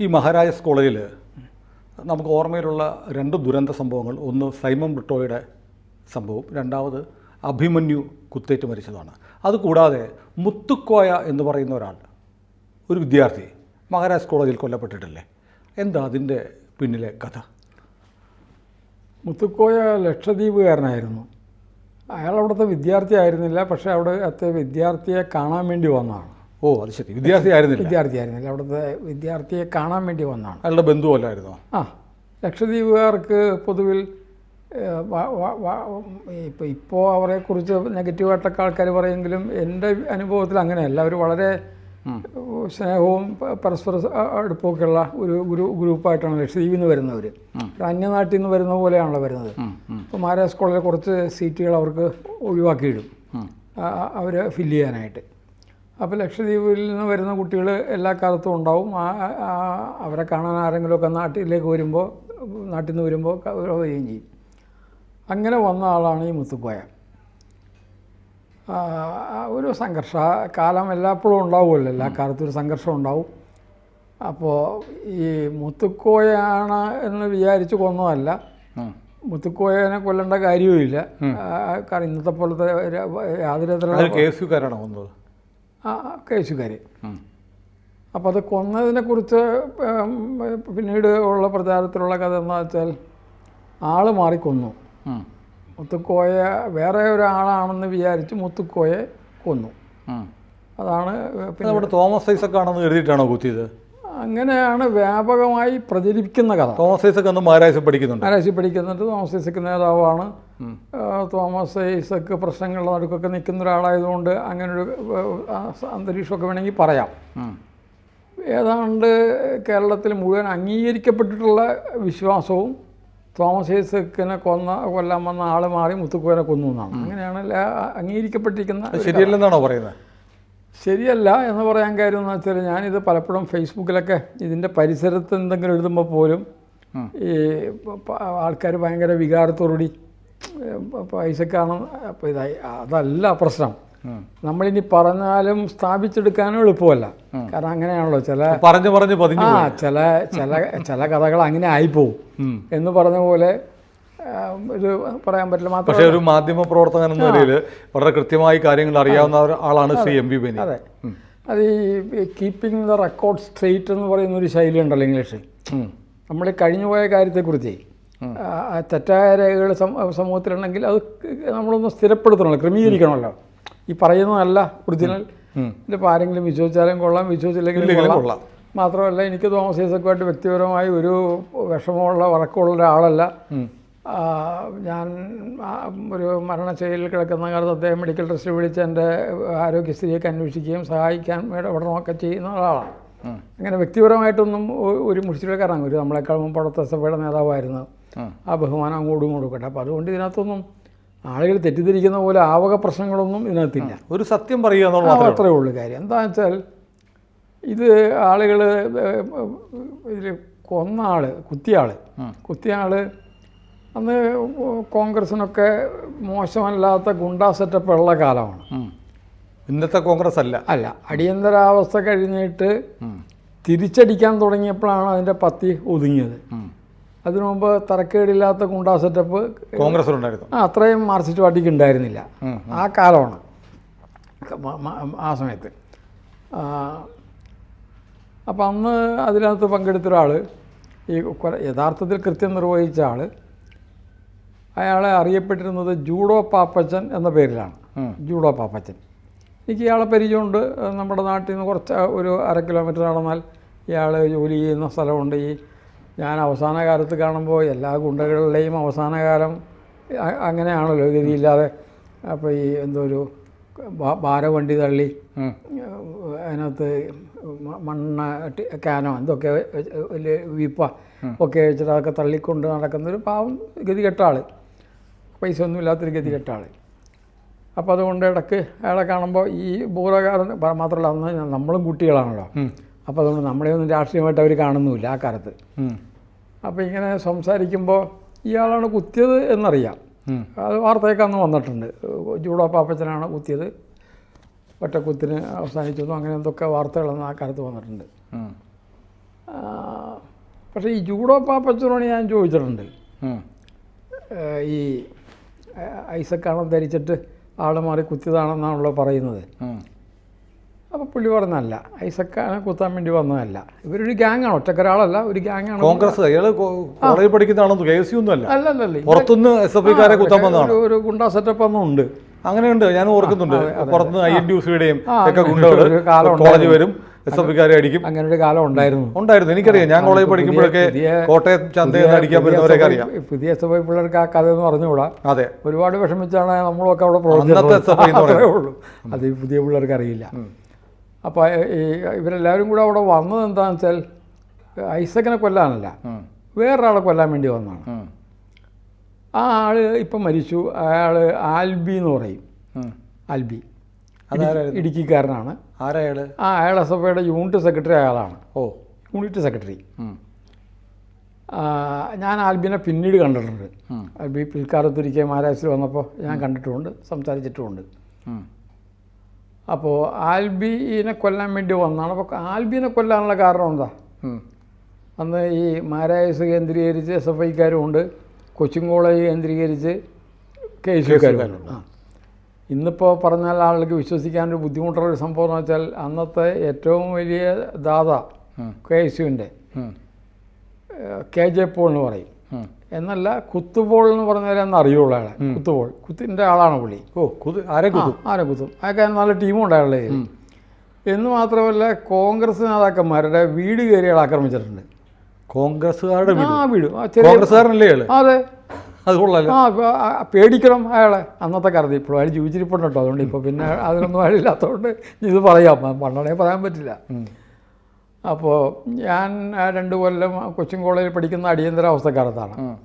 ഈ മഹാരാജാസ് കോളേജിൽ നമുക്ക് ഓർമ്മയിലുള്ള രണ്ട് ദുരന്ത സംഭവങ്ങൾ. ഒന്ന് സൈമൺ ബ്രിട്ടോയുടെ സംഭവം. രണ്ടാമത് അഭിമന്യു കുത്തേറ്റ് മരിച്ചതാണ്. അതുകൂടാതെ മുത്തുക്കോയ എന്ന് പറയുന്ന ഒരാൾ ഒരു വിദ്യാർത്ഥി മഹാരാജ് കോളേജിൽ കൊല്ലപ്പെട്ടിട്ടില്ലേ? എന്താ അതിന്റെ പിന്നിലെ കഥ? മുത്തുക്കോയ ലക്ഷദ്വീപുകാരനായിരുന്നു. അയാൾ അവിടുത്തെ വിദ്യാർത്ഥി ആയിരുന്നില്ല പക്ഷേ അവിടെ അത്തെ വിദ്യാർത്ഥിയെ കാണാൻ വേണ്ടി വന്നതാണ്. ഓ അത് ശരി. വിദ്യാർത്ഥി ആയിരുന്നില്ല വിദ്യാർത്ഥി ആയിരുന്നില്ല അവിടുത്തെ വിദ്യാർത്ഥിയെ കാണാൻ വേണ്ടി വന്നാണ് അയാളുടെ ബന്ധുവല്ലായിരുന്നോ? ആ ലക്ഷദ്വീപുകാർക്ക് പൊതുവിൽ ഇപ്പോൾ ഇപ്പോൾ അവരെക്കുറിച്ച് നെഗറ്റീവായിട്ടൊക്കെ ആൾക്കാർ പറയുമെങ്കിലും എന്റെ അനുഭവത്തിൽ അങ്ങനെയല്ല. അവർ വളരെ സ്നേഹവും പരസ്പര അടുപ്പമൊക്കെ ഉള്ള ഒരു ഗ്രൂ ഗ്രൂപ്പായിട്ടാണ് ലക്ഷദ്വീപിൽ നിന്ന് വരുന്നവർ. അന്യനാട്ടിൽ നിന്ന് വരുന്ന പോലെയാണല്ലോ വരുന്നത്. ഇപ്പോൾ മാരാ സ്കൂളിലെ കുറച്ച് സീറ്റുകൾ അവർക്ക് ഒഴിവാക്കിയിടും. അവരെ ഫില്ല് ചെയ്യാനായിട്ട്. അപ്പോൾ ലക്ഷദ്വീപിൽ നിന്ന് വരുന്ന കുട്ടികൾ എല്ലാ കാലത്തും ഉണ്ടാവും. അവരെ കാണാൻ ആരെങ്കിലുമൊക്കെ നാട്ടിലേക്ക് വരുമ്പോൾ നാട്ടിൽ നിന്ന് വരുമ്പോൾ വരികയും ചെയ്യും. അങ്ങനെ വന്ന ആളാണ് ഈ മുത്തുക്കോയ. ഒരു സംഘർഷ കാലം എല്ലാപ്പോഴും ഉണ്ടാവുമല്ലോ എല്ലാ കാലത്തും ഒരു സംഘർഷം ഉണ്ടാവും. അപ്പോൾ ഈ മുത്തുക്കോയാണ് എന്ന് വിചാരിച്ച് കൊന്നതല്ല. മുത്തുക്കോയനെ കൊല്ലേണ്ട കാര്യവുമില്ല. ഇല്ല കാരണം ഇന്നത്തെ പോലത്തെ യാതൊരു കേസുകാർ. അപ്പോൾ അത് കൊന്നതിനെ കുറിച്ച് പിന്നീട് ഉള്ള പ്രചാരത്തിലുള്ള കഥ എന്താ വെച്ചാൽ ആൾ മാറിക്കൊന്നു. മുത്തുക്കോയ വേറെ ഒരാളാണെന്ന് വിചാരിച്ച് മുത്തുക്കോയെ കൊന്നു. അതാണ് പിന്നെ നമ്മുടെ തോമസ് ഐസക് ആണെന്ന് എഴുതിയിട്ടാണോ കുത്തിയത്? അങ്ങനെയാണ് വ്യാപകമായി പ്രചരിപ്പിക്കുന്ന കഥ. തോമസ് ഐസക് എന്ന് മഹാരാജ് പഠിക്കുന്നുണ്ട്. മഹാരാജ് പഠിക്കുന്നുണ്ട്. തോമസ് ഐസക് നേതാവാണ്. തോമസ് ഐസക്ക് പ്രശ്നങ്ങളുടെ നടുക്കൊക്കെ നിൽക്കുന്ന ഒരാളായതുകൊണ്ട് അങ്ങനൊരു അന്തരീക്ഷമൊക്കെ വേണമെങ്കിൽ പറയാം. ഏതാണ്ട് കേരളത്തിൽ മുഴുവൻ അംഗീകരിക്കപ്പെട്ടിട്ടുള്ള വിശ്വാസവും തോമസ് ഐസക്കിനെ കൊന്ന കൊല്ലാൻ വന്ന ആൾ മാറി മുത്തുക്കോനെ കൊന്നു എന്നാണ്. അങ്ങനെയാണ് അംഗീകരിക്കപ്പെട്ടിരിക്കുന്ന ശരിയല്ലെന്നാണോ പറയുന്നത്? ശരിയല്ല എന്ന് പറയാൻ കാര്യം എന്ന് വെച്ചാൽ ഞാനിത് പലപ്പോഴും ഫേസ്ബുക്കിലൊക്കെ ഇതിന്റെ പരിസരത്ത് എന്തെങ്കിലും എഴുതുമ്പോൾ പോലും ഈ ആൾക്കാർ ഭയങ്കര വികാരത്തോടുകൂടി പൈസക്കാണ് അപ്പോൾ ഇതായി അതല്ല പ്രശ്നം. നമ്മളിനി പറഞ്ഞാലും സ്ഥാപിച്ചെടുക്കാനും എളുപ്പമല്ല. കാരണം അങ്ങനെയാണല്ലോ ചില പറഞ്ഞു പറഞ്ഞു പതിഞ്ഞു ആ ചില ചില ചില കഥകൾ അങ്ങനെ ആയിപ്പോവും. എന്ന് പറഞ്ഞ പോലെ ഒരു പറയാൻ പറ്റില്ല മാത്രം പക്ഷേ ഒരു മാധ്യമ പ്രവർത്തകൻ എന്ന നിലയിൽ വളരെ കൃത്യമായി കാര്യങ്ങൾ അറിയാവുന്ന ആളാണ് ശ്രീ എം പി ബനി അതെ. അത് ഈ കീപ്പിംഗ് ദ റെക്കോർഡ് സ്ട്രെയിറ്റ് എന്ന് പറയുന്ന ഒരു ശൈലി ഉണ്ടല്ലോ ഇംഗ്ലീഷ് നമ്മൾ കഴിഞ്ഞു കഴിഞ്ഞുപോയ കാര്യത്തെക്കുറിച്ച് തെറ്റായ രേഖകൾ സമൂഹത്തിലുണ്ടെങ്കിൽ അത് നമ്മളൊന്ന് സ്ഥിരപ്പെടുത്തണമല്ലോ ക്രമീകരിക്കണമല്ലോ. ഈ പറയുന്നതല്ല ഒറിജിനൽ. ഇതിപ്പോൾ ആരെങ്കിലും വിശ്വസിച്ചാലും കൊള്ളാം വിശ്വസിച്ചില്ലെങ്കിലും കൊള്ളാം. മാത്രമല്ല എനിക്ക് തോമസ് ഐസക്കുമായിട്ട് വ്യക്തിപരമായി ഒരു വിഷമമുള്ള വഴക്കമുള്ള ഒരാളല്ല. ഞാൻ ഒരു മരണശൈലിയിൽ കിടക്കുന്ന കാലത്ത് അദ്ദേഹം മെഡിക്കൽ ട്രസ്റ്റ് വിളിച്ച് എന്റെ ആരോഗ്യസ്ഥിതിയൊക്കെ അന്വേഷിക്കുകയും സഹായിക്കാൻ ഇടപെടണമൊക്കെ ചെയ്യുന്ന ഒരാളാണ്. അങ്ങനെ വ്യക്തിപരമായിട്ടൊന്നും ഒരു മുഷിച്ചിടക്കാരാണ് ഒരു നമ്മളെക്കാൾ മുമ്പ് അവിടുത്തെ സഭയുടെ നേതാവായിരുന്നു. ആ. ബഹുമാനം അങ്ങോട്ടും ഇങ്ങോട്ടും കേട്ടെ അപ്പോൾ അതുകൊണ്ട് ഇതിനകത്തൊന്നും ആളുകൾ തെറ്റിദ്ധരിക്കുന്ന പോലെ ആവക പ്രശ്നങ്ങളൊന്നും ഇതിനകത്തില്ല. ഒരു സത്യം പറയുക അത്രേ ഉള്ളൂ കാര്യം. എന്താണെന്ന് വെച്ചാൽ ഇത് ആളുകൾ ഇതിൽ കൊന്ന ആൾ കുത്തിയാൾ കുത്തിയാൾ അന്ന് കോൺഗ്രസിനൊക്കെ മോശമല്ലാത്ത ഗുണ്ടാ സെറ്റപ്പ് ഉള്ള കാലമാണ്. ഇന്നത്തെ കോൺഗ്രസ് അല്ല അല്ല അടിയന്തരാവസ്ഥ കഴിഞ്ഞിട്ട് തിരിച്ചടിക്കാൻ തുടങ്ങിയപ്പോഴാണ് അതിന്റെ പത്തി ഒതുങ്ങിയത്. അതിനു മുമ്പ് തരക്കേടില്ലാത്ത ഗുണ്ടാ സെറ്റപ്പ് കോൺഗ്രസിലുണ്ടായിരുന്നു ആ, അത്രയും മാർക്സിസ്റ്റ് പാർട്ടിക്ക് ഉണ്ടായിരുന്നില്ല ആ കാലമാണ്. ആ സമയത്ത്. അപ്പം അന്ന് അതിനകത്ത് പങ്കെടുത്ത ഒരാൾ ഈ യഥാർത്ഥത്തിൽ കൃത്യം നിർവഹിച്ച ആൾ അയാളെ അറിയപ്പെട്ടിരുന്നത് ജൂഡോ പാപ്പച്ചൻ എന്ന പേരിലാണ്. ജൂഡോ പാപ്പച്ചൻ. എനിക്ക് ഇയാളെ പരിചയമുണ്ട്. നമ്മുടെ നാട്ടിൽ നിന്ന് കുറച്ച് ഒരു അര കിലോമീറ്റർ നടന്നാൽ ഇയാൾ ജോലി ചെയ്യുന്ന സ്ഥലമുണ്ട്. ഈ ഞാൻ അവസാന കാലത്ത് കാണുമ്പോൾ എല്ലാ ഗുണ്ടകളുടെയും അവസാന കാലം അങ്ങനെയാണല്ലോ ഗതിയില്ലാതെ. അപ്പോൾ ഈ എന്തോ ഒരു ഭാരവണ്ടി തള്ളി അതിനകത്ത് മണ്ണ കാനോ എന്തൊക്കെ വലിയ വീപ്പ ഒക്കെ വെച്ചിട്ട് അതൊക്കെ തള്ളിക്കൊണ്ട് നടക്കുന്നൊരു പാവം ഗതികെട്ട ആൾ പൈസ ഒന്നും ഇല്ലാത്തൊരു ഗതികെട്ട ആൾ അപ്പോൾ അതുകൊണ്ട് ഇടയ്ക്ക് അയാളെ കാണുമ്പോൾ ഈ ബൂറകാരൻ മാത്രമല്ല അന്ന് നമ്മളും കുട്ടികളാണല്ലോ. അപ്പോൾ അതുകൊണ്ട് നമ്മളെയൊന്നും രാഷ്ട്രീയമായിട്ട് അവർ കാണുന്നുമില്ല ആ കാലത്ത്. അപ്പോൾ ഇങ്ങനെ സംസാരിക്കുമ്പോൾ ഇയാളാണ് കുത്തിയത് എന്നറിയാം. അത് വാർത്തയൊക്കെ അന്ന് വന്നിട്ടുണ്ട്. ജൂഡോ പാപ്പച്ചനാണ് കുത്തിയത്. ഒറ്റക്കുത്തിന് അവസാനിച്ചു അങ്ങനെ എന്തൊക്കെ വാർത്തകളെന്ന് ആ കാലത്ത് വന്നിട്ടുണ്ട്. പക്ഷേ ഈ ജൂഡോ പാപ്പച്ചനോട് ഞാൻ ചോദിച്ചിട്ടുണ്ട്. ഈ ഐസക്കാണെന്ന് ധരിച്ചിട്ട് ആൾ മാറി കുത്തിയതാണെന്നാണല്ലോ പറയുന്നത്. അപ്പോൾ പുള്ളി പറഞ്ഞല്ല ഐസക്കാണ് കുത്താൻ വേണ്ടി വന്നതല്ല. ഇവരൊരു ഗ്യാങ്ങാണ് ഒറ്റക്കൊരാളല്ല ഒരു ഗ്യാങ്ങാണ് കോൺഗ്രസ് ഗ്യാങ് കോ- കോളേജിൽ പഠിക്കുന്നതാണെന്ന് കെ എസ് ഒന്നും അല്ല അല്ലല്ലേ അല്ല അല്ല പുറത്തുനിന്ന് എസ് എഫ് ഐക്കാരെ കുത്താൻ വന്നതാണ്? ഒരു- ഗുണ്ടാ സെറ്റപ്പ് ഒന്നും ഉണ്ട്. അങ്ങനെയുണ്ട് ഞാൻ ഓർക്കുന്നുണ്ട്. പുറത്തുനിന്ന് ഐ എൻ ഡി യുസിയുടെയും ഒക്കെ ഗുണ്ടകൾ കോളേജ് വരും എസ് എഫ് ഐക്കാരെ അടിക്കും. അങ്ങനെ ഒരു കാലം ഉണ്ടായിരുന്നു. ഉണ്ടായിരുന്നു. എനിക്കറിയാം ഞാൻ കോളേജിൽ പഠിക്കുമ്പോഴൊക്കെ കോട്ടയം ചന്തയെന്ന് അടിക്കാൻ പറ്റുന്നവരൊക്കെ അറിയാം. പുതിയ എസ് എഫ് ഐ പിള്ളേർക്ക് ആ കഥ എന്ന് പറഞ്ഞുകൂടാ അതെ. ഒരുപാട് വിഷമിച്ചാണ് നമ്മളൊക്കെ അവിടെ അന്നത്തെ അത്രേ ഉള്ളൂ. അത് പുതിയ പിള്ളേർക്ക് അറിയില്ല. അപ്പോൾ ഈ ഇവരെല്ലാവരും കൂടെ അവിടെ വന്നത് എന്താണെന്ന് വെച്ചാൽ ഐസക്കിനെ കൊല്ലാനല്ല. വേറൊരാളെ കൊല്ലാൻ വേണ്ടി വന്നതാണ്. ആ ആൾ ഇപ്പം മരിച്ചു. അയാൾ ആൽബി എന്ന് പറയും. ആൽബി? ഇടുക്കിക്കാരനാണ്. ആരാ അയാൾ? ആ അയാൾ എസ് എഫ് ഐയുടെ യൂണിറ്റ് സെക്രട്ടറി അയാളാണ്. ഓ. Unit secretary. ഞാൻ ആൽബിനെ പിന്നീട് കണ്ടിട്ടുണ്ട്. ആൽബി പിൽക്കാലത്തൊരിക്കൽ മഹാരാഷ്ട്രയിൽ വന്നപ്പോൾ ഞാൻ കണ്ടിട്ടുമുണ്ട് സംസാരിച്ചിട്ടുമുണ്ട്. അപ്പോൾ ആൽബിനെ കൊല്ലാൻ വേണ്ടി വന്നതാണ് അപ്പോൾ ആൽബിനെ കൊല്ലാനുള്ള കാരണം എന്താ? അന്ന് ഈ മാരായസ് കേന്ദ്രീകരിച്ച് എസ് എഫ് ഐക്കാരുമുണ്ട്. കൊച്ചിൻ കോളേജ് കേന്ദ്രീകരിച്ച് കെ എസ് യുക്കാരും ആ. ഇന്നിപ്പോൾ പറഞ്ഞാൽ ആളുകൾക്ക് വിശ്വസിക്കാനൊരു ബുദ്ധിമുട്ടുള്ള ഒരു സംഭവം എന്ന് വെച്ചാൽ അന്നത്തെ ഏറ്റവും വലിയ ദാത. കെ എസ് യുവിന്റെ കെ ജെ പോൾ എന്ന് പറയും. എന്നല്ല കുത്തുബോൾ എന്ന് പറഞ്ഞാലെന്ന് അറിയുള്ളൂ അയാളെ. കുത്തുബോൾ കുത്തിന്റെ ആളാണ് പുള്ളി. ഓ കുതു ആരെ കുത്തും? ആരെ കുത്തും? അയാൾക്ക് നല്ല ടീമുണ്ട് അയാളുടെ കയ്യിൽ. എന്ന് മാത്രമല്ല കോൺഗ്രസ് നേതാക്കന്മാരുടെ വീട് കയറി അയാൾ ആക്രമിച്ചിട്ടുണ്ട്. കോൺഗ്രസ്സുകാരുടെ വീട്? ആ വീട് കോൺഗ്രസ്സുകാരനല്ലേ അയാൾ? അതെ അത്. കൊള്ളാലോ ആ പേടിക്കണം അയാളെ. അന്നത്തെ കാലത്ത് ഇപ്പോഴും അയാൾ ജീവിച്ചിരിപ്പുണ്ട് കേട്ടോ. അതുകൊണ്ട് ഇപ്പോൾ പിന്നെ അതിനൊന്നും അയാളില്ലാത്തതുകൊണ്ട് ഇത് പറയാം. പണ്ടാണെങ്കിൽ പറയാൻ പറ്റില്ല. അപ്പോൾ ഞാൻ രണ്ട് കൊല്ലം കൊച്ചിൻ കോളേജിൽ പഠിക്കുന്ന അടിയന്തരാവസ്ഥക്കാലത്താണ്.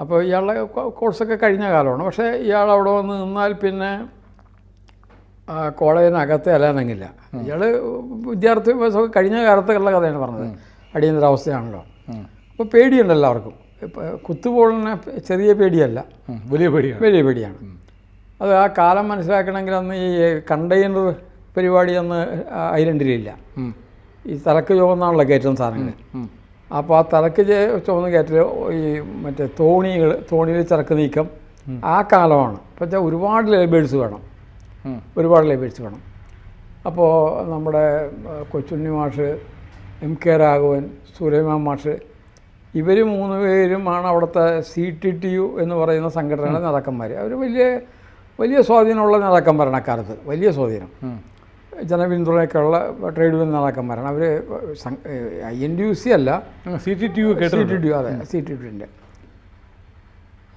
അപ്പോൾ ഇയാളുടെ കോഴ്സൊക്കെ കഴിഞ്ഞ കാലമാണ്. പക്ഷേ ഇയാൾ അവിടെ വന്ന് നിന്നാൽ പിന്നെ കോളേജിനകത്ത് അല്ലാനെങ്കില്ല ഇയാൾ വിദ്യാർത്ഥി കഴിഞ്ഞ കാലത്തുള്ള കഥയാണ് പറഞ്ഞത്. അടിയന്തരാവസ്ഥയാണല്ലോ. അപ്പോൾ പേടിയുണ്ട് എല്ലാവർക്കും. ഇപ്പം കുത്തുപോളിന് ചെറിയ പേടിയല്ല. വലിയ പേടിയാണ്. വലിയ പേടിയാണ്. അത് ആ കാലം മനസ്സിലാക്കണമെങ്കിൽ അന്ന് ഈ കണ്ടെയ്നർ പരിപാടി അന്ന് ഐലൻഡിലില്ല. ഈ തലക്ക് ചുവന്നാണല്ലോ കയറ്റുന്ന സാധനങ്ങൾ. അപ്പോൾ ആ തലക്ക് ചുവന്ന് കയറ്റൽ ഈ മറ്റേ തോണികൾ തോണിയിൽ ചരക്ക് നീക്കം ആ കാലമാണ്. ഇപ്പം വെച്ചാൽ ഒരുപാട് ലേബേഴ്സ് വേണം. ഒരുപാട് ലേബേഴ്സ് വേണം. അപ്പോൾ നമ്മുടെ കൊച്ചുണ്ണി മാഷ് എം കെ രാഘവൻ സുലൈമാൻ മാഷ് ഇവർ മൂന്ന് പേരുമാണ് അവിടുത്തെ സി ടി ടി യു എന്ന് പറയുന്ന സംഘടനയുടെ നേതാക്കന്മാർ അവർ വലിയ വലിയ സ്വാധീനമുള്ള നേതാക്കന്മാരാണ് അക്കാലത്ത്. വലിയ സ്വാധീനം. ഉം. ട്രേഡ് യൂണിയൻ നേതാക്കന്മാരാണ്. അവർ I N D U C അല്ല. C T T U C T T U അതെ സി ടി ടിന്റെ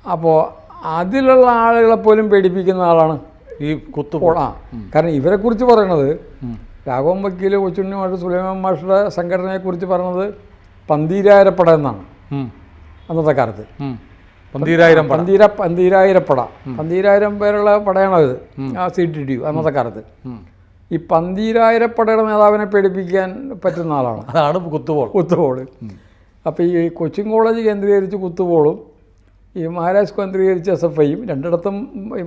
അപ്പോൾ അതിലുള്ള ആളുകളെ പോലും പേടിപ്പിക്കുന്ന ആളാണ് ഈ കുത്തുപോൾ ആ കാരണം ഇവരെക്കുറിച്ച് പറയണത് ഉം. രാഘവൻ വക്കീൽ കൊച്ചുണ്ണി മാഷ് സുലൈമാൻ മാഷുടെ സംഘടനയെക്കുറിച്ച് പറയണത് പന്തീരായിരപ്പട എന്നാണ്. അന്നത്തെ കാലത്ത്. പന്തീരായിരം പന്തീര പന്തീരായിരപ്പട. പന്തീരായിരം പേരുള്ള പടയാണത്. ആ സി ടി ടി അന്നത്തെ കാലത്ത്. ഈ പന്തീരായിരപ്പടയുടെ നേതാവിനെ പേടിപ്പിക്കാൻ പറ്റുന്ന ആളാണ്. അതാണ് കുത്തുപോൾ. കുത്തുബോൾ അപ്പോൾ ഈ കൊച്ചിൻ കോളേജ് കേന്ദ്രീകരിച്ച് കുത്തുപോളും ഈ മഹാരാജ് കേന്ദ്രീകരിച്ച് എസ് എഫ് ഐയും രണ്ടിടത്തും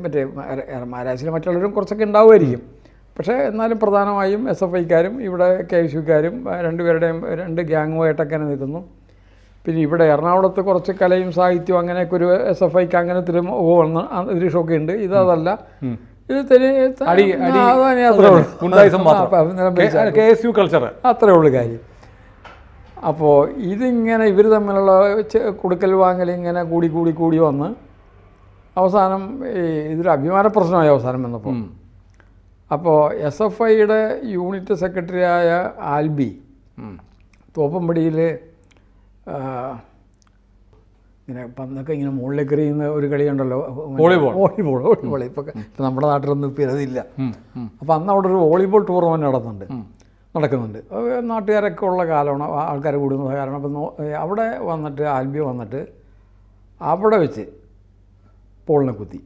മറ്റേ മഹാരാജിലെ മറ്റുള്ളവരും കുറച്ചൊക്കെ ഉണ്ടാവുമായിരിക്കും. പക്ഷേ എന്നാലും പ്രധാനമായും എസ് എഫ് ഐക്കാരും ഇവിടെ കെ എസ് യുക്കാരും രണ്ടുപേരുടെയും രണ്ട് ഗ്യാങ്ങുമായിട്ടൊക്കെ നിൽക്കുന്നു. പിന്നെ ഇവിടെ എറണാകുളത്ത് കുറച്ച് കലയും സാഹിത്യവും അങ്ങനെയൊക്കെ ഒരു എസ് എഫ് ഐക്ക് അങ്ങനെ തിരുമോ വന്ന് അന്തരീക്ഷമൊക്കെ ഉണ്ട്. ഇതല്ല കെ എസ് യു കൾച്ചർ അത്രേ ഉള്ളൂ കാര്യം. അപ്പോൾ ഇതിങ്ങനെ ഇവർ തമ്മിലുള്ള കൊടുക്കൽ വാങ്ങൽ ഇങ്ങനെ കൂടി കൂടി കൂടി വന്ന് അവസാനം ഈ ഇതൊരു അഭിമാന പ്രശ്നമായി അവസാനം വന്നപ്പോൾ. അപ്പോൾ എസ് എഫ് ഐയുടെ യൂണിറ്റ് സെക്രട്ടറിയായ ആൽബി തോപ്പമ്പടിയിൽ ഇങ്ങനെ പന്നൊക്കെ ഇങ്ങനെ മുകളിലേക്ക് എറിയുന്ന ഒരു കളിയുണ്ടല്ലോ വോളിബോൾ. Volleyball volleyball. ഇപ്പോൾ ഇപ്പം നമ്മുടെ നാട്ടിലൊന്നും ഇപ്പം ഇരതില്ല അപ്പോൾ അന്ന് അവിടെ ഒരു വോളിബോൾ ടൂർണമെന്റ് നടന്നുണ്ട് നടക്കുന്നുണ്ട്. നാട്ടുകാരൊക്കെ ഉള്ള കാലമാണ് ആൾക്കാർ കൂടുന്ന കാരണം അപ്പം അവിടെ വന്നിട്ട് ആൽബി വന്നിട്ട് അവിടെ വെച്ച് പോളിനെ കുത്തി.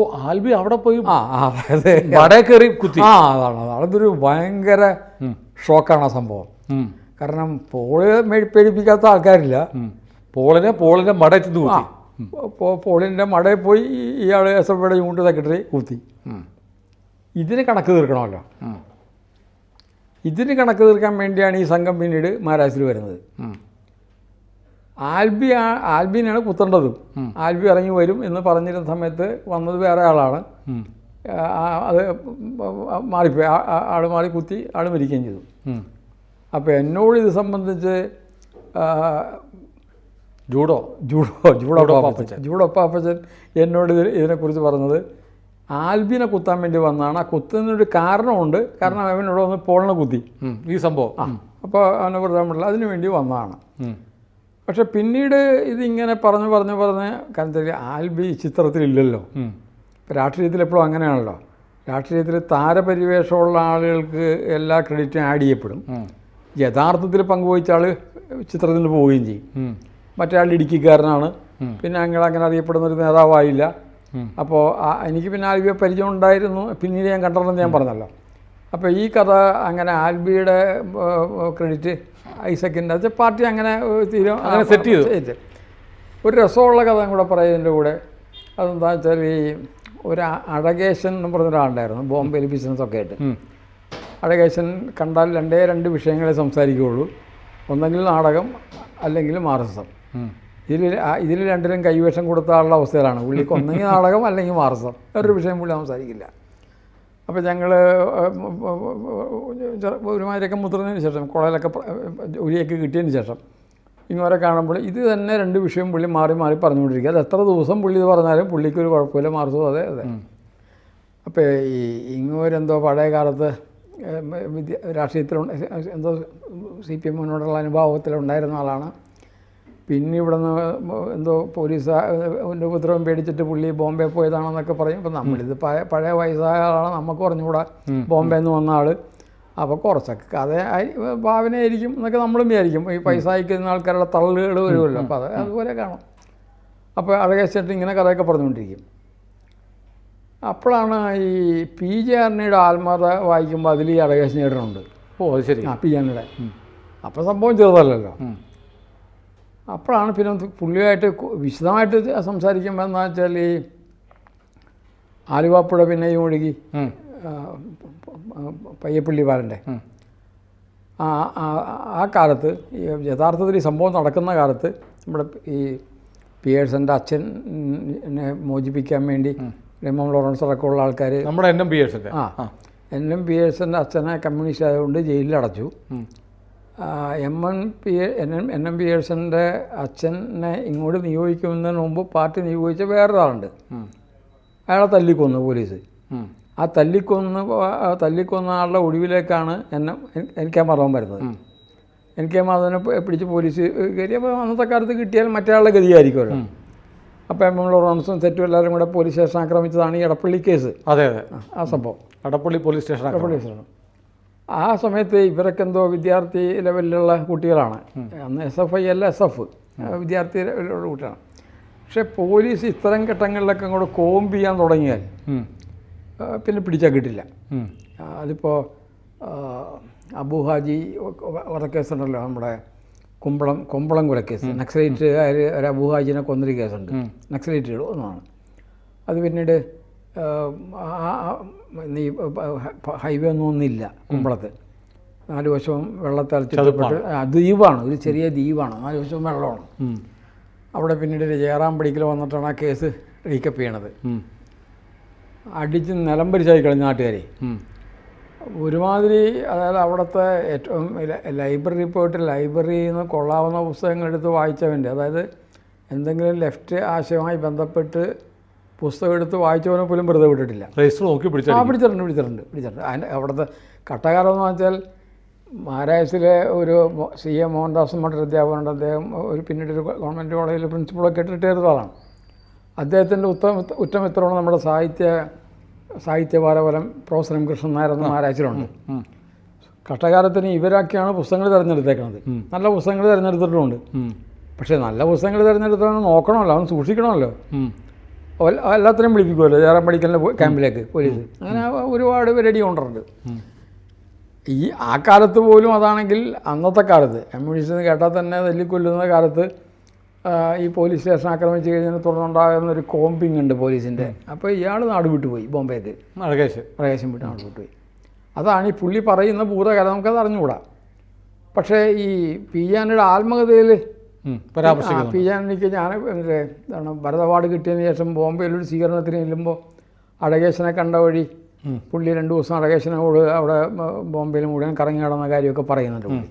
ഓ ആൽബി അവിടെ പോയി ആ അതായത് വടേ കയറി കുത്തി. ആ അതാണ് അതാണ്. അതൊരു ഭയങ്കര ഷോക്കാണ് ആ സംഭവം. കാരണം പോൾ പേടിപ്പിക്കാത്ത ആൾക്കാരില്ല. പോളിനെ പോളിന്റെ മട ആ. പോളിന്റെ പോളിന്റെ മടയിൽ പോയി ഇയാൾ എസ് എഫ് ഐയുടെ യൂണിറ്റ് സെക്രട്ടറി കൂത്തി ഇതിന് കണക്ക് തീർക്കണമല്ലോ. ഇതിന് കണക്ക് തീർക്കാൻ വേണ്ടിയാണ് ഈ സംഘം പിന്നീട് മഹാരാഷ്ട്രയിൽ വരുന്നത്. ആൽബി ആൽബിനാണ് കുത്തേണ്ടതും. ആൽബി ഇറങ്ങി വരും എന്ന് പറഞ്ഞിരുന്ന സമയത്ത് വന്നത് വേറെ ആളാണ്. അത് മാറിപ്പോയി. ആൾ മാറി കുത്തി ആൾ മരിക്കുകയും ചെയ്തു. അപ്പോൾ എന്നോട് ഇത് സംബന്ധിച്ച് judo judo judo Pappachan. Judo Pappachan എന്നോട് ഇത് ഇതിനെക്കുറിച്ച് പറഞ്ഞത് ആൽബിനെ കുത്താൻ വേണ്ടി വന്നതാണ് ആ കുത്തുന്നൊരു കാരണമുണ്ട്. കാരണം അവനോട് വന്ന് പോളിനെ കുത്തി. ഈ സംഭവം. ആ അപ്പോൾ അവനെ വെറുതെ പറ്റില്ല അതിനു വേണ്ടി വന്നതാണ്. പക്ഷെ പിന്നീട് ഇതിങ്ങനെ പറഞ്ഞു പറഞ്ഞ് പറഞ്ഞ് കാരണം ആൽബി ചിത്രത്തിലില്ലല്ലോ. രാഷ്ട്രീയത്തിൽ എപ്പോഴും അങ്ങനെയാണല്ലോ. രാഷ്ട്രീയത്തിൽ താരപരിവേഷമുള്ള ആളുകൾക്ക് എല്ലാ ക്രെഡിറ്റും ആഡ് ചെയ്യപ്പെടും. യഥാർത്ഥത്തിൽ പങ്കുവഹിച്ച ആൾ ചിത്രത്തിൽ പോവുകയും ചെയ്യും. ഉം. മറ്റേ ആൾ ഇടുക്കിക്കാരനാണ്. പിന്നെ അങ്ങനെ അങ്ങനെ അറിയപ്പെടുന്ന ഒരു നേതാവായില്ല. അപ്പോൾ എനിക്ക് പിന്നെ ആൽബിയെ പരിചയം ഉണ്ടായിരുന്നു. പിന്നീട് ഞാൻ കണ്ടിട്ടുണ്ടെന്ന് ഞാൻ പറഞ്ഞല്ലോ. അപ്പോൾ ഈ കഥ അങ്ങനെ ആൽബിയുടെ ക്രെഡിറ്റ് ഐസക്കിന്റെ അത് പാർട്ടി അങ്ങനെ തീരും അങ്ങനെ സെറ്റ് ചെയ്തു. ഒരു രസമുള്ള കഥ കൂടെ പറയുന്നതിന്റെ കൂടെ അതെന്താണെന്ന് വെച്ചാൽ ഈ ഒരു അഴകേശൻ എന്ന് പറഞ്ഞൊരാളുണ്ടായിരുന്നു. ബോംബെയിൽ ബിസിനസ്സൊക്കെ ആയിട്ട്. അഴകേശൻ കണ്ടാൽ രണ്ടേ രണ്ട് വിഷയങ്ങളെ സംസാരിക്കുകയുള്ളൂ. ഒന്നെങ്കിൽ നാടകം അല്ലെങ്കിൽ മാർസം എം ഇതിൽ ഇതിൽ രണ്ടിലും കൈവേഷം കൊടുത്താനുള്ള അവസ്ഥയിലാണ്. പുള്ളിക്ക് ഒന്നെങ്കിൽ നാടകം അല്ലെങ്കിൽ മാർസം ഒരു വിഷയം പുള്ളി സംസാരിക്കില്ല. അപ്പോൾ ഞങ്ങൾ ഒരുമാതിരിയൊക്കെ മുതിർന്നതിന് ശേഷം കുളയിലൊക്കെ ജോലിയൊക്കെ കിട്ടിയതിന് ശേഷം ഇങ്ങനെ കാണുമ്പോൾ ഇത് തന്നെ രണ്ട് വിഷയം പുള്ളി മാറി മാറി പറഞ്ഞുകൊണ്ടിരിക്കുക. അത് എത്ര ദിവസം പുള്ളി ഇത് പറഞ്ഞാലും പുള്ളിക്കൊരു കുഴപ്പമില്ല മാർസും അതെ അതെ. അപ്പോൾ ഈ ഇങ്ങോരെന്തോ പഴയ കാലത്ത് വിദ്യ രാഷ്ട്രീയത്തിൽ എന്തോ സി പി എമ്മിനോടുള്ള അനുഭാവത്തിലുണ്ടായിരുന്ന ആളാണ്. പിന്നെ ഇവിടെ നിന്ന് എന്തോ പോലീസ് എന്റെ ഉപദ്രവം പേടിച്ചിട്ട് പുള്ളി ബോംബെ പോയതാണെന്നൊക്കെ പറയും. ഇപ്പം നമ്മളിത് പഴയ പഴയ വയസ്സായ ആളാണ്. നമുക്ക് പറഞ്ഞുകൂടാ ബോംബെ എന്ന് വന്ന ആൾ അപ്പോൾ കുറച്ചൊക്കെ കഥ ഭാവനയായിരിക്കും എന്നൊക്കെ നമ്മളും വിചാരിക്കും. ഈ പൈസ അയക്കുന്ന ആൾക്കാരുടെ തള്ളുകൾ വരുമല്ലോ. അപ്പോൾ അത് അതുപോലെ കാണും. അപ്പോൾ അഴകേശിട്ട് ഇങ്ങനെ കഥയൊക്കെ പറഞ്ഞുകൊണ്ടിരിക്കും. അപ്പോഴാണ് ഈ പി ജെ ആറിനയുടെ ആത്മകഥ വായിക്കുമ്പോൾ അതിൽ ഈ ചേട്ടനുണ്ട് ഓ അത് ശരി. ആ പി ജെ അപ്പോൾ സംഭവം ചെറുതല്ലല്ലോ. അപ്പോഴാണ് പിന്നെ പുള്ളിയായിട്ട് വിശദമായിട്ട് സംസാരിക്കുമ്പോൾ എന്താ വെച്ചാൽ ഈ ആലുവാപ്പുഴ പിന്നെയും ഒഴുകി പയ്യപ്പള്ളി പാലന്റെ. ആ ആ- കാലത്ത് ഈ യഥാർത്ഥത്തിൽ ഈ സംഭവം നടക്കുന്ന കാലത്ത് നമ്മുടെ ഈ പിയേഴ്സന്റെ അച്ഛനെ മോചിപ്പിക്കാൻ വേണ്ടി രമം ലോറൻസ് അടക്കമുള്ള ആൾക്കാർ നമ്മുടെ എൻ എം പി എസിന്റെ ആ. എൻ എം പി എസിന്റെ അച്ഛനെ കമ്മ്യൂണിസ്റ്റ് ആയതുകൊണ്ട് ജയിലിൽ അടച്ചു. M N P N M N M P എസിന്റെ അച്ഛനെ ഇങ്ങോട്ട് നിയോഗിക്കുന്നതിന് മുമ്പ് പാർട്ടി നിയോഗിച്ച വേറൊരാളുണ്ട്. അയാളെ തല്ലിക്കൊന്നു പോലീസ്. ആ തല്ലിക്കൊന്ന് തല്ലിക്കൊന്ന ആളുടെ ഒടുവിലേക്കാണ് എന്നെ എനിക്ക് മർമ്മം വരുന്നത്. എനിക്ക് മാധവനെ പിടിച്ച് പോലീസ് കയറി അപ്പോൾ അന്നത്തെ കാലത്ത് കിട്ടിയാൽ മറ്റേ ആളുടെ ഗതിയായിരിക്കുമല്ലോ. അപ്പോൾ എം എം ലോറൻസും സെറ്റും എല്ലാവരും കൂടെ പോലീസ് സ്റ്റേഷൻ ആക്രമിച്ചതാണ് ഈ എടപ്പള്ളി കേസ്. അതെ അതെ. ആ, സംഭവം. Edappally police station Edappally station ആ സമയത്ത് ഇവരൊക്കെ എന്തോ വിദ്യാർത്ഥി ലെവലിലുള്ള കുട്ടികളാണ്. അന്ന് എസ് എഫ് ഐ അല്ല എസ് എഫ് വിദ്യാർത്ഥി ലെവലിലുള്ള കുട്ടികളാണ്. പക്ഷേ പോലീസ് ഇത്തരം ഘട്ടങ്ങളിലൊക്കെ അങ്ങോട്ട് കോമ്പ് ചെയ്യാൻ തുടങ്ങിയാൽ പിന്നെ പിടിച്ചാൽ കിട്ടില്ല. അതിപ്പോൾ അബു ഹാജി വധക്കേസ് ഉണ്ടല്ലോ നമ്മുടെ കുമ്പളം കുമ്പളം കേസ്. നക്സലൈറ്റുകാർ ഒരു അബൂഹാജിനെ കൊന്നൊരു കേസുണ്ട്. നക്സലൈറ്റുകൾ ഒന്നാണ് അത് പിന്നീട് ഈ ഹൈവേ ഒന്നും ഒന്നില്ല കുമ്പളത്ത്. നാല് വശവും വെള്ളത്താൽ ചുറ്റപ്പെട്ട് ദ്വീപാണ്. ഒരു ചെറിയ ദ്വീപാണ്. നാല് വശവും വെള്ളമാണ്. അവിടെ പിന്നീട് ജയറാം പടിക്കൽ വന്നിട്ടാണ് ആ കേസ് റീക്കപ്പ് ചെയ്യണത്. അടിച്ച് നിലം കളഞ്ഞ നാട്ടുകാരെ. ഒരുമാതിരി അതായത് അവിടുത്തെ ഏറ്റവും ലൈബ്രറി പോയിട്ട് ലൈബ്രറിയിൽ നിന്ന് കൊള്ളാവുന്ന പുസ്തകങ്ങൾ എടുത്ത് വായിച്ചവന്റെ. അതായത് എന്തെങ്കിലും ലെഫ്റ്റ് ആശയവുമായി ബന്ധപ്പെട്ട് പുസ്തകം എടുത്ത് വായിച്ചവനെ പോലും വെറുതെ വിട്ടിട്ടില്ല. രജിസ്റ്റർ നോക്കി ആ പിടിച്ചാൽ പിടിച്ചിട്ടുണ്ട് പിടിച്ചിട്ടുണ്ട് പിടിച്ചിട്ടുണ്ട്. അതിന്റെ അവിടുത്തെ കട്ടകാരെന്ന് എന്ന് വെച്ചാൽ മഹാരാഷ്ട്രയിലെ ഒരു സി എ മോഹൻദാസ് മഠ അധ്യാപകനുണ്ട്. അദ്ദേഹം ഒരു പിന്നീട് ഒരു ഗവൺമെന്റ് കോളേജിൽ പ്രിൻസിപ്പളൊക്കെ ഇട്ട് റിട്ടയർ ചെയ്തതാണ് അദ്ദേഹത്തിന്റെ ഉത്തമ ഉറ്റമിത്രമാണ് നമ്മുടെ സാഹിത്യ സാഹിത്യപാലഫലം പ്രൊഫസർ എം കൃഷ്ണൻ നായർ എന്ന മഹാരാഷ്ട്രയിലുണ്ട് കഷ്ടകാലത്തിന് ഇവരൊക്കെയാണ് പുസ്തകങ്ങൾ തിരഞ്ഞെടുത്തേക്കുന്നത് നല്ല പുസ്തകങ്ങൾ തിരഞ്ഞെടുത്തിട്ടുണ്ട്. പക്ഷേ നല്ല പുസ്തകങ്ങൾ തിരഞ്ഞെടുത്തവനെ നോക്കണമല്ലോ അവൻ സൂക്ഷിക്കണമല്ലോ. എല്ലാത്തിനും വിളിപ്പിക്കുമല്ലോ ജയറാം പഠിക്കലിന്റെ ക്യാമ്പിലേക്ക് പോലീസ്. അങ്ങനെ ഒരുപാട് പേരടി കൊണ്ടുണ്ട് ഈ ആ കാലത്ത് പോലും അതാണെങ്കിൽ അന്നത്തെ കാലത്ത് കമ്മ്യൂണിസ്റ്റ് കേട്ടാൽ തന്നെ തല്ലിക്കൊല്ലുന്ന കാലത്ത് ഈ പോലീസ് സ്റ്റേഷൻ ആക്രമിച്ച് കഴിഞ്ഞാൽ തുടർന്നുണ്ടാകുന്ന ഒരു കോമ്പിങ് ഉണ്ട് പോലീസിന്റെ. അപ്പോൾ ഇയാൾ നാട് വിട്ടുപോയി ബോംബെക്ക്. അഴകേശ് പ്രകാശം വിട്ട് നാട് വിട്ടുപോയി അതാണ് ഈ പുള്ളി പറയുന്ന ഭൂതകല നമുക്കത് അറിഞ്ഞുകൂടാ. പക്ഷേ ഈ പി ജാനയുടെ ആത്മകഥയിൽ ഉം, പി ജാനിക്ക് ഞാൻ എന്താണ് ഭരത അവാർഡ് കിട്ടിയതിന് ശേഷം ബോംബെയിൽ ഒരു സ്വീകരണത്തിന് ചെല്ലുമ്പോൾ അടകേശനെ കണ്ട വഴി പുള്ളി രണ്ട് ദിവസം അടകേശനോട് അവിടെ ബോംബെയിൽ മുഴുവൻ കറങ്ങി നടന്ന കാര്യമൊക്കെ പറയുന്നുണ്ട് പുള്ളി.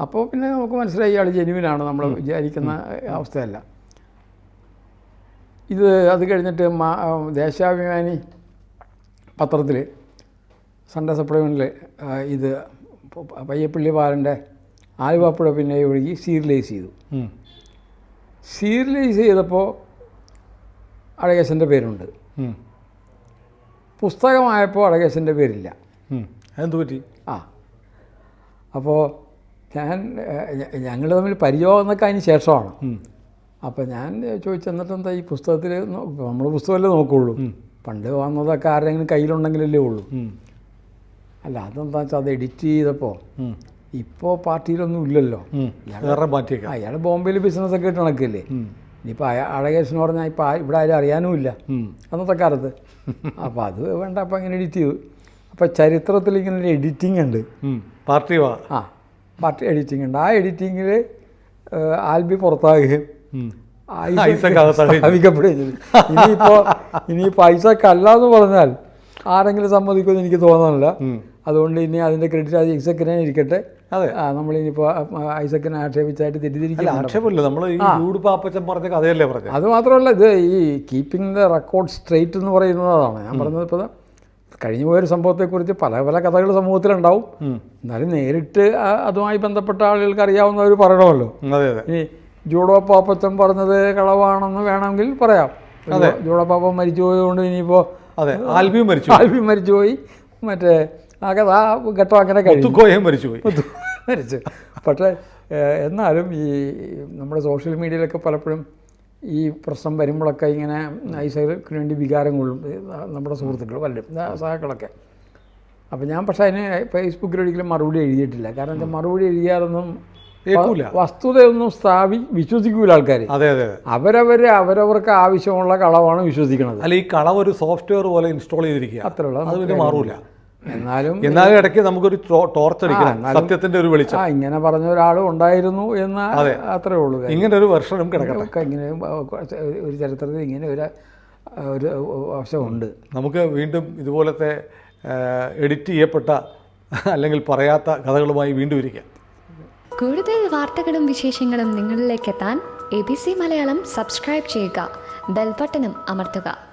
അപ്പോൾ പിന്നെ നമുക്ക് മനസ്സിലായി ഇയാൾ ജെനുവിനാണ് നമ്മൾ വിചാരിക്കുന്ന അവസ്ഥയല്ല. ഇത് അത് കഴിഞ്ഞിട്ട് മാ ദേശാഭിമാനി പത്രത്തിൽ സൺഡേ സപ്ലിമെന്റിൽ ഇത് പയ്യപ്പള്ളി ബാലന്റെ ആലുവാപ്പുഴ പിന്നെ ഒഴുകി സീരിയലൈസ് ചെയ്തു. സീരിയലൈസ് ചെയ്തപ്പോൾ അഴകേശന്റെ പേരുണ്ട്. പുസ്തകമായപ്പോൾ അഴകേശന്റെ പേരില്ല. എന്ത് പറ്റി? ആ. അപ്പോൾ ഞാൻ ഞങ്ങൾ തമ്മിൽ പരിചയം എന്നൊക്കെ അതിന് ശേഷമാണ്. അപ്പം ഞാൻ ചോദിച്ചെന്നിട്ടെന്താ എന്താ ഈ പുസ്തകത്തിൽ നമ്മൾ പുസ്തകമല്ലേ നോക്കുകയുള്ളൂ പണ്ട് വന്നതൊക്കെ ആരുടെങ്കിലും കയ്യിലുണ്ടെങ്കിലല്ലേ ഉള്ളൂ. അല്ല അതെന്താ വെച്ചാൽ അത് എഡിറ്റ് ചെയ്തപ്പോൾ. ഇപ്പോൾ പാർട്ടിയിലൊന്നും ഇല്ലല്ലോ. അയാൾ ബോംബെയിൽ ബിസിനസ്സൊക്കെ ഇട്ട് നടക്കില്ലേ. ഇനിയിപ്പോൾ അഴകേഷൻ അഴകേശൻ പറഞ്ഞാൽ ഇപ്പോൾ ഇവിടെ ആരും അറിയാനുമില്ല. അന്നത്തെ കാലത്ത്. അപ്പോൾ അത് വേണ്ട അപ്പോൾ അങ്ങനെ എഡിറ്റ് ചെയ്തു. അപ്പോൾ ചരിത്രത്തിൽ ഇങ്ങനെ ഒരു എഡിറ്റിംഗ് ഉണ്ട്. പാർട്ടി ആ പാർട്ടി എഡിറ്റിംഗ് ഉണ്ട്. ആ എഡിറ്റിങ്ങിൽ ആൽബി പുറത്താകുകയും ഇനിയിപ്പോ ഇനിയിപ്പോ സ്ഥാപിക്കപ്പെടുകയും ഇനിയിപ്പോൾ ഇനിയിപ്പോൾ ഐസക് അല്ല എന്ന് പറഞ്ഞാൽ ആരെങ്കിലും സമ്മതിക്കുമെന്ന് എനിക്ക് തോന്നുന്നില്ല. അതുകൊണ്ട് ഇനി അതിന്റെ ക്രെഡിറ്റ് അത് ഐസക്കിനെ ഇരിക്കട്ടെ. അതെ. നമ്മൾ ഇനിയിപ്പോ ഐസക്കിനെ ആക്ഷേപിച്ചായിട്ട് തെറ്റിദ്ധരിക്കില്ല ആക്ഷേപമില്ല. നമ്മൾ ഈ ചൂട് പാപ്പച്ചൻ പറഞ്ഞ കഥയല്ലേ പറഞ്ഞത് അത് മാത്രമല്ല ഇത് ഈ കീപ്പിംഗ് ദ റെക്കോർഡ് സ്ട്രേറ്റ് എന്ന് പറയുന്നതാണ് ഞാൻ പറഞ്ഞത് ഇപ്പോൾ കഴിഞ്ഞു പോയൊരു സംഭവത്തെക്കുറിച്ച് പല പല കഥകൾ സമൂഹത്തിലുണ്ടാവും. എന്നാലും നേരിട്ട് അതുമായി ബന്ധപ്പെട്ട ആളുകൾക്ക് അറിയാവുന്നവർ പറയണമല്ലോ ഇനി ജൂഡോ പാപ്പച്ചൻ പറഞ്ഞത് കളവാണെന്ന് വേണമെങ്കിൽ പറയാം. അതെ. ജൂഡോ പാപ്പ മരിച്ചു പോയതുകൊണ്ട് ഇനിയിപ്പോൾ അതെ ആൽബിയും മരിച്ചു ആൽബി മരിച്ചുപോയി. മറ്റേ ആ കഥ ആ ഘട്ടം അങ്ങനെ കഴിഞ്ഞു. മരിച്ചു മരിച്ചുപോയി. മരിച്ചു. പക്ഷേ എന്നാലും ഈ നമ്മുടെ സോഷ്യൽ മീഡിയയിലൊക്കെ പലപ്പോഴും ഈ പ്രശ്നം വരുമ്പോഴൊക്കെ ഇങ്ങനെ ഐസക്ക് വേണ്ടി വികാരം കൊള്ളും. നമ്മുടെ സുഹൃത്തുക്കൾ വല്ലതും സഹാക്കളൊക്കെ. അപ്പോൾ ഞാൻ പക്ഷേ അതിന് ഫേസ്ബുക്കിൽ ഒരിക്കലും മറുപടി എഴുതിയിട്ടില്ല. കാരണം എന്താ മറുപടി എഴുതിയാലൊന്നും വസ്തുതയൊന്നും സ്ഥാപി വിശ്വസിക്കൂല ആൾക്കാർ അതെ അതെ അവരവർ അവരവർക്ക് ആവശ്യമുള്ള കളവാണ് വിശ്വസിക്കുന്നത് അല്ല ഈ കളവ് ഒരു സോഫ്റ്റ്വെയർ പോലെ ഇൻസ്റ്റാൾ ചെയ്തിരിക്കുക. അത്രയുള്ള അത് പിന്നെ മാറൂല. എന്നാലും എന്നാലും ഇടയ്ക്ക് നമുക്കൊരു ടോർച്ച് അടിക്കണം സത്യത്തിന്റെ ഒരു വെളിച്ചം. ആ ഇങ്ങനെ പറഞ്ഞ ഒരാളും ഉണ്ടായിരുന്നു എന്ന് അത്രേ ഉള്ളൂ. ഇങ്ങനെ ഒരു വർഷം കിടക്കട്ടെ. ഇങ്ങനെ ഒരു ചരിത്രത്തിൽ ഇങ്ങനെ ഒരു ഒരു അവശമുണ്ട് നമുക്ക് വീണ്ടും ഇതുപോലത്തെ എഡിറ്റ് ചെയ്യപ്പെട്ട അല്ലെങ്കിൽ പറയാത്ത കഥകളുമായി വീണ്ടും ഇരിക്കാം. കൂടുതൽ വാർത്തകളും വിശേഷങ്ങളും നിങ്ങളിലേക്ക് എത്താൻ A B C Malayalam subscribe ചെയ്യുക ബെൽബട്ടനും അമർത്തുക.